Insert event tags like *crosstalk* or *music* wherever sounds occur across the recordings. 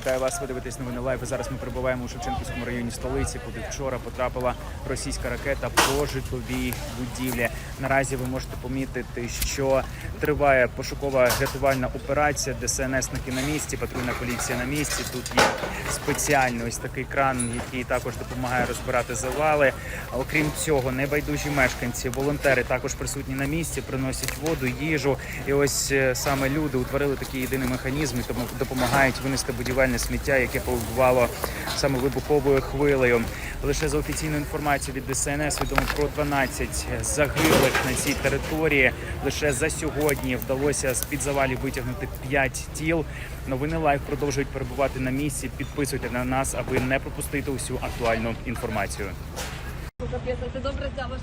Вітаю вас, ви дивитесь новини лайв. Зараз ми перебуваємо у Шевченківському районі столиці, куди вчора потрапила російська ракета по житловій будівлі. Наразі ви можете помітити, що триває пошукова рятувальна операція. ДСНСники на місці, патрульна поліція на місці. Тут є спеціальний ось такий кран, який також допомагає розбирати завали. Окрім цього, небайдужі мешканці, волонтери також присутні на місці, приносять воду, їжу. І ось е, саме люди утворили такий єдиний механізм, і тому допомагають винести будівельне сміття, яке побувало саме вибуховою хвилею. Лише за офіційною інформацією від ДСНС відомо про 12 загиблих на цій території. Лише за сьогодні вдалося з під завалів витягнути 5 тіл. Новини лайв продовжують перебувати на місці. Підписуйте на нас, аби не пропустити усю актуальну інформацію. Ти добре взяла,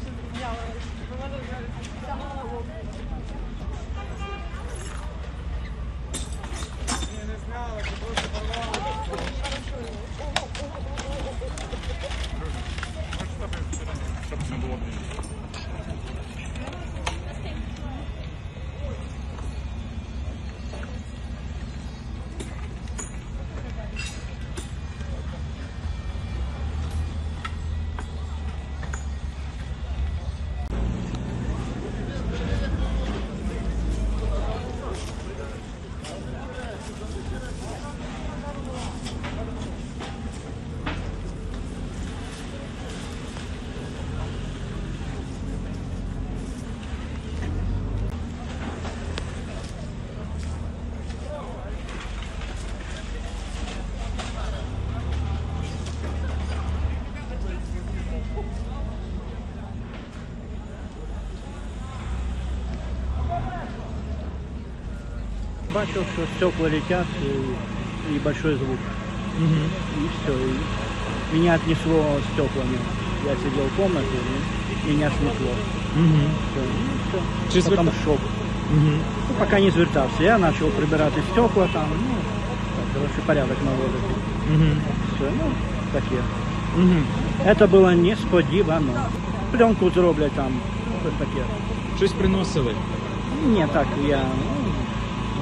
Бачил, что стекла летят и, и большой звук. И все. И меня отнесло стеклами. Я сидел в комнате, и меня снесло. Все. Ну, Чи все. Потом зверта- шок. Ну, пока не звертався. Я почав прибирати стекла там, ну, так, короче, порядок наводити. Все, ну, таке. Это було несподівано. Пленку зроблять там, щось таке. Щось приносили. Ні, так, я ну,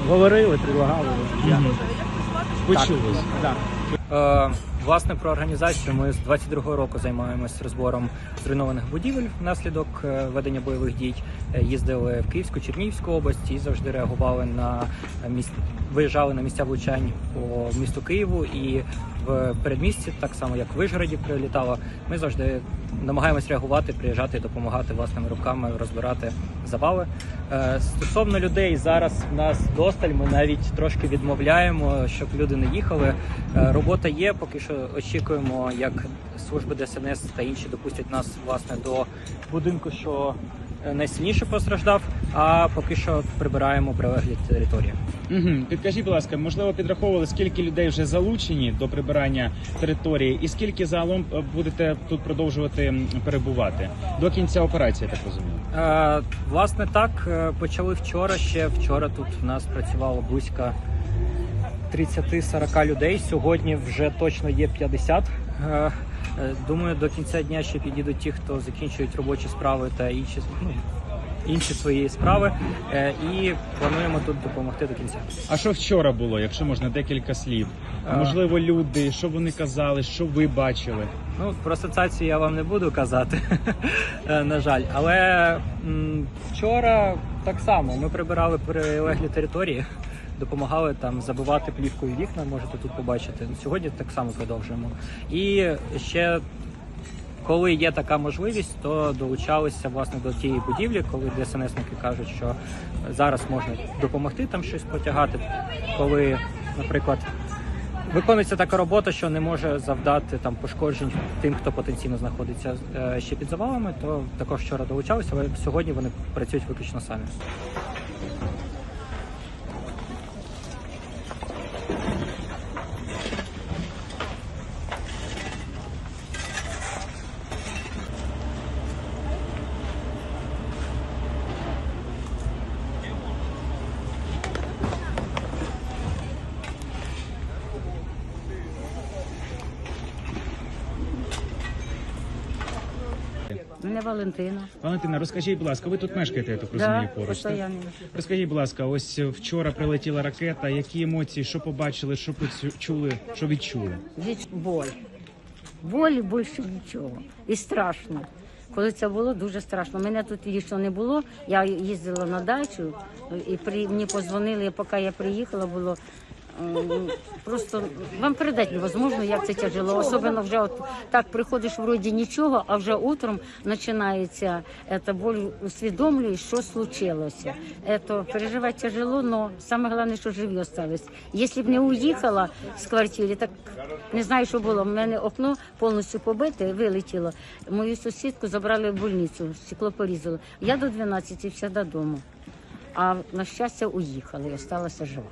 говорили, предлагали. Я, Почулось. Так. Е, Власне, про організацію ми з 22-го року займаємось розбором зруйнованих будівель внаслідок е, ведення бойових дій. Е, Їздили в Київську, Чернігівську область і завжди реагували на місць, виїжджали на місця влучань по місту Києву і в передмісті, так само як в Вишгороді прилітало. Ми завжди намагаємось реагувати, приїжджати допомагати власними руками розбирати завали. Е, Стосовно людей зараз в нас досталь. Ми навіть трошки відмовляємо, щоб люди не їхали. Е, Робота є. Поки що очікуємо, як служби ДСНС та інші допустять нас власне до будинку, що е, найсильніше постраждав. А поки що прибираємо прилеглі території. Угу. Підкажіть, будь ласка, можливо, підраховували, скільки людей вже залучені до прибирання території, і скільки загалом е, будете тут продовжувати перебувати до кінця операції, так розумію. Е, власне, так е, почали вчора. Ще вчора тут в нас працювало близько 30-40 людей. Сьогодні вже точно є 50. Е, е, Думаю, до кінця дня ще підійдуть ті, хто закінчують робочі справи та інші ну, інші свої справи. Е, І плануємо тут допомогти до кінця. А що вчора було, якщо можна декілька слів? А. Можливо, люди, що вони казали, що ви бачили? Ну, про асоціацію я вам не буду казати, *laughs* е, на жаль. Але вчора так само ми прибирали прилеглі території, допомагали там забивати плівкою вікна, можете тут побачити. Сьогодні так само продовжуємо. І ще коли є така можливість, то долучалися власне до тієї будівлі, коли ДСНСники кажуть, що зараз можна допомогти там щось потягати, коли, наприклад, Виконується така робота, що не може завдати там пошкоджень тим, хто потенційно знаходиться е, ще під завалами, то також вчора долучалися, але сьогодні вони працюють виключно самі. Мене Валентина. Валентина, розкажіть, будь ласка, ви тут мешкаєте, я так розумію, Да, поруч. так? постійно. Розкажіть, будь ласка, ось вчора прилетіла ракета. Які емоції, що побачили, що почули, що відчули? Від боль. Болі більше нічого. І страшно. Коли це було, дуже страшно. Мене тут лічно не було. Я їздила на дачу і при мені позвонили, поки я приїхала, було. Просто вам передати невозможно, як це тяжело. Особливо вже от так приходиш вроді нічого, а вже утром починається ця боль, усвідомлюєш, що случилося. Это переживати тяжело, але саме головне, що живі остались. Якщо б не уїхала з квартири, так не знаю, що було. У мене окно повністю побите, вилетіло. Мою сусідку забрали в больницю, стекло порізало. Я до 12 завжди вдома. А на щастя уїхала і залишилася жива.